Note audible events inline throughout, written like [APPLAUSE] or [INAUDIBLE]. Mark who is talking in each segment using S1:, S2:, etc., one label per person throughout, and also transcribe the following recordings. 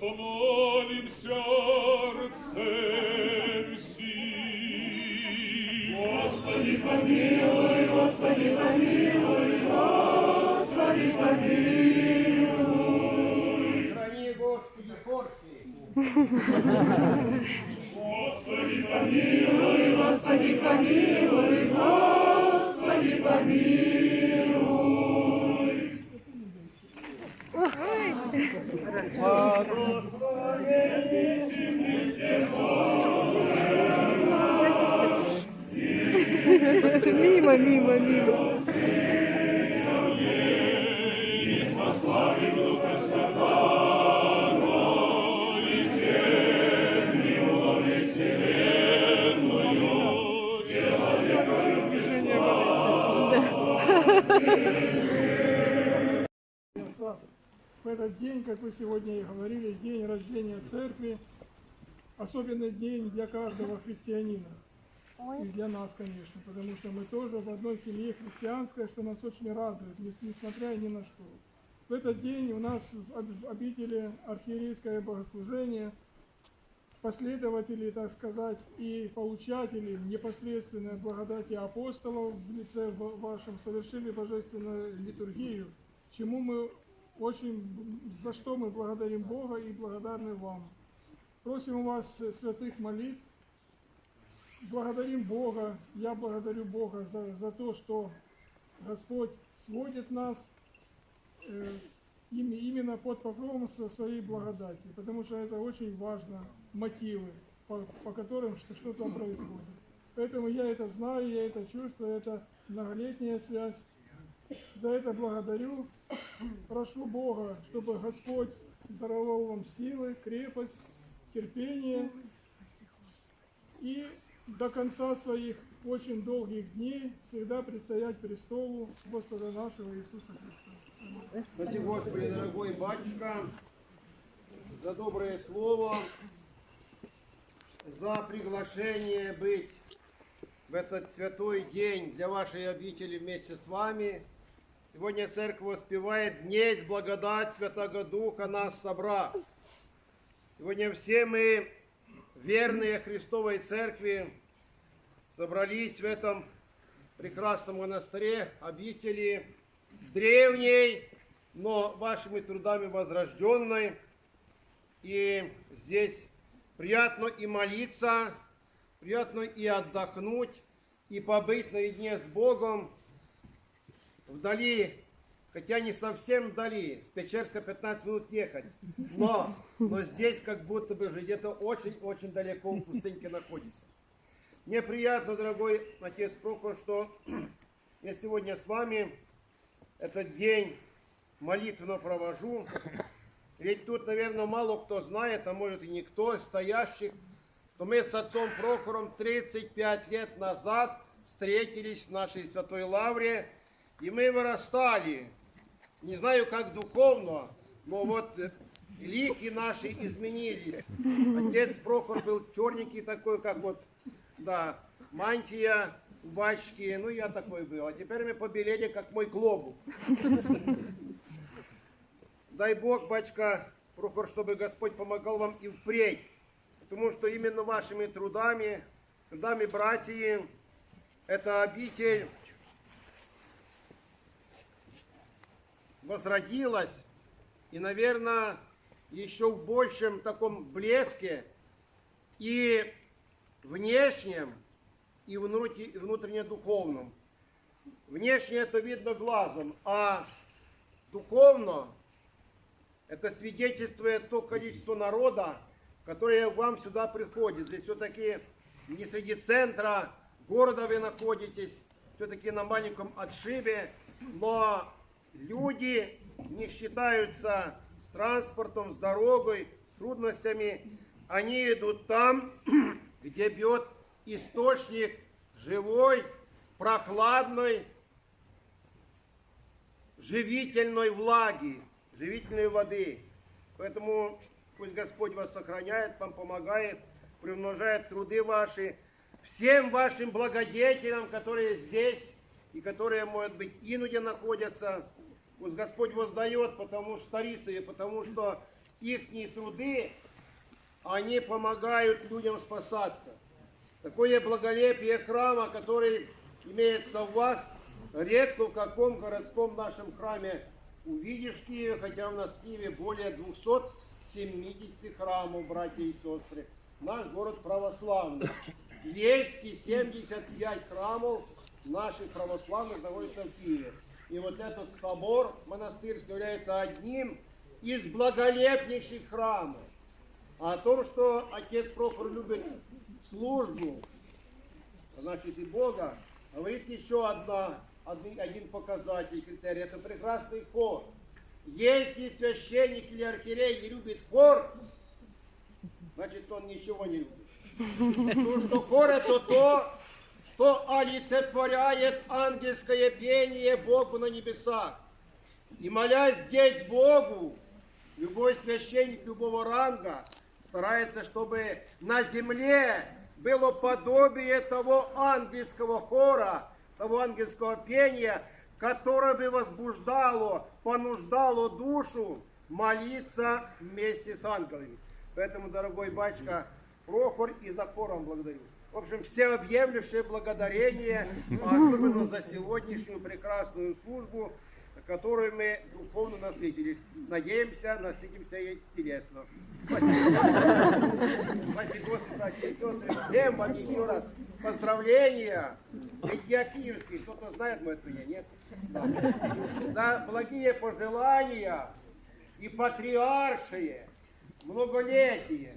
S1: Господу помолим сердцем сим. Господи, помилуй, Господи, помилуй, Господи, помилуй.
S2: Сохрани, Господи, порции.
S1: Господи, помилуй, Господи, помилуй, Господи, помилуй.
S3: Мимо, мимо, мимо.
S4: Сад. В этот день, как вы сегодня и говорили, день рождения церкви, особенный день для каждого христианина. И для нас, конечно, потому что мы тоже в одной семье христианской, что нас очень радует, нес- несмотря ни на что. В этот день у нас в об- обители архиерейское богослужение, последователи, так сказать, и получатели непосредственной благодати апостолов в лице ва- вашем совершили божественную литургию, чему мы очень, за что мы благодарим Бога и благодарны вам. Просим у вас э, святых молитв, благодарим Бога, я благодарю Бога за, за то, что Господь сводит нас э, именно под покровом со- своей благодати, потому что это очень важно, мотивы, по, по которым что, что там происходит. Поэтому я это знаю, я это чувствую, это многолетняя связь. За это благодарю. Прошу Бога, чтобы Господь даровал вам силы, крепость, терпение и до конца своих очень долгих дней всегда предстоять престолу Господа нашего Иисуса Христа.
S2: Спасибо, Господи, дорогой батюшка, за доброе слово, за приглашение быть в этот святой день для вашей обители вместе с вами. Сегодня церковь воспевает «Днесь благодать Святого Духа нас собрав». Сегодня все мы, верные Христовой Церкви, собрались в этом прекрасном монастыре, обители, древней, но вашими трудами возрожденной. И здесь приятно и молиться, приятно и отдохнуть, и побыть наедине с Богом вдали, хотя не совсем вдали, с Печерска 15 минут ехать, но, но здесь как будто бы же где-то очень-очень далеко в пустыньке находится. Мне приятно, дорогой отец Прохор, что [CLEARS THROAT] я сегодня с вами этот день молитвенно провожу. Ведь тут, наверное, мало кто знает, а может и никто из стоящих, что мы с отцом Прохором 35 лет назад встретились в нашей Святой Лавре, и мы вырастали. Не знаю, как духовно, но вот э, лики наши изменились. Отец Прохор был черненький такой, как вот, да, мантия у батюшки, ну я такой был. А теперь мы побелели, как мой глобус. Дай Бог, батюшка Прохор, чтобы Господь помогал вам и впредь. Потому что именно вашими трудами, трудами братьев, эта обитель возродилась. И, наверное, еще в большем таком блеске и внешнем, и внутренне духовном. Внешне это видно глазом, а духовно это свидетельствует то количество народа, которое вам сюда приходит. Здесь все-таки не среди центра города вы находитесь, все-таки на маленьком отшибе, но люди не считаются с транспортом, с дорогой, с трудностями. Они идут там, [CLEARS THROAT] где бьет источник живой, прохладной, живительной влаги, живительной воды. Поэтому пусть Господь вас сохраняет, вам помогает, приумножает труды ваши. Всем вашим благодетелям, которые здесь и которые, может быть, инуде находятся, пусть Господь воздает, потому что старицы, потому что их труды, они помогают людям спасаться. Такое благолепие храма, который имеется у вас, редко в каком городском нашем храме увидишь в Киеве, хотя у нас в Киеве более 270 храмов, братья и сестры. Наш город православный. 275 храмов наших православных находится в Киеве. И вот этот собор монастырский является одним из благолепнейших храмов. А о том, что отец Прохор любит службу, значит и Бога, говорит еще одна, один, показатель, критерий, это прекрасный хор. Если священник или архиерей не любит хор, значит он ничего не любит. [LAUGHS] Потому что хор это то, что олицетворяет ангельское пение Богу на небесах. И молясь здесь Богу, любой священник любого ранга старается, чтобы на земле было подобие того ангельского хора, того ангельского пения, которое бы возбуждало, понуждало душу молиться вместе с ангелами. Поэтому, дорогой батюшка, Прохор и за хором благодарю. В общем, все объемлющее благодарение, особенно за сегодняшнюю прекрасную службу, которую мы духовно насытились. Надеемся, насытимся и телесно. Спасибо. Спасибо. Всем вам еще раз поздравления. Ведь я киевский, кто-то знает мое имя, нет? Да. Да, благие пожелания и патриаршие, многолетие.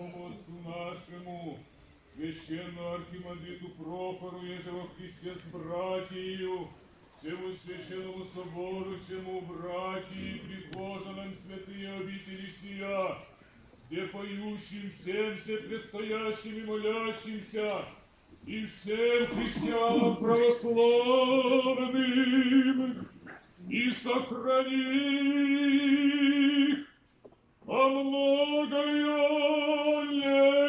S1: всечестному отцу нашему, священному архимандриту Прохору, еже во Христе с братью, всему священному собору, всему братьи, предложенным святые обители сия, где поющим всем, все предстоящим и молящимся, и всем христианам православным, и сохрани их, о многое не